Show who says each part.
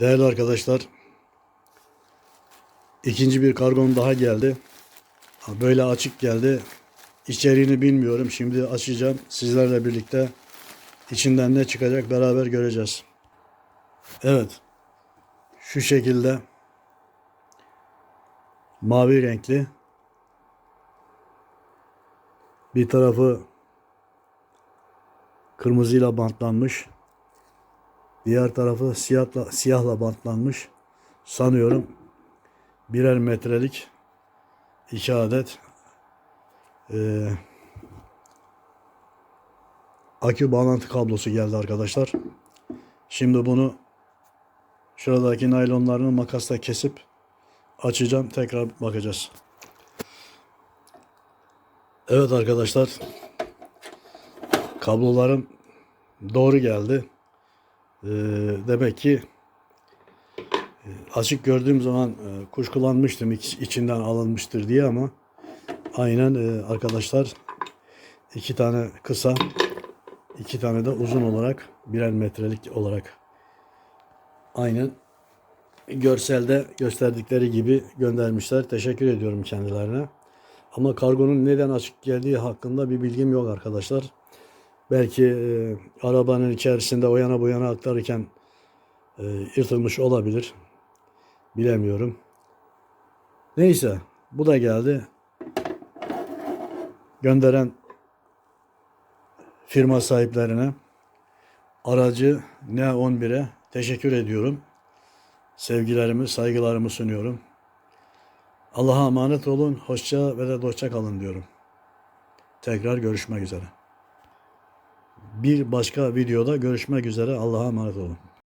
Speaker 1: Değerli arkadaşlar, ikinci bir kargom daha geldi. Böyle açık geldi. İçeriğini bilmiyorum. Şimdi açacağım. Sizlerle birlikte içinden ne çıkacak beraber göreceğiz. Evet. Şu şekilde mavi renkli bir tarafı kırmızıyla bantlanmış. Diğer tarafı siyahla, siyahla bantlanmış. Sanıyorum birer metrelik iki adet eee, akü bağlantı kablosu geldi arkadaşlar. Şimdi bunu şuradaki naylonlarını makasla kesip açacağım. Tekrar bakacağız. Evet arkadaşlar. Kablolarım doğru geldi. Ee, demek ki e, açık gördüğüm zaman e, kuşkulanmıştım iç- içinden alınmıştır diye ama aynen e, arkadaşlar iki tane kısa iki tane de uzun olarak birer metrelik olarak aynen görselde gösterdikleri gibi göndermişler. Teşekkür ediyorum kendilerine. Ama kargonun neden açık geldiği hakkında bir bilgim yok arkadaşlar. Belki e, arabanın içerisinde o yana bu yana aktarırken e, yırtılmış olabilir. Bilemiyorum. Neyse bu da geldi. Gönderen firma sahiplerine aracı N11'e teşekkür ediyorum. Sevgilerimi, saygılarımı sunuyorum. Allah'a emanet olun. Hoşça ve de dostça kalın diyorum. Tekrar görüşmek üzere. Bir başka videoda görüşmek üzere. Allah'a emanet olun.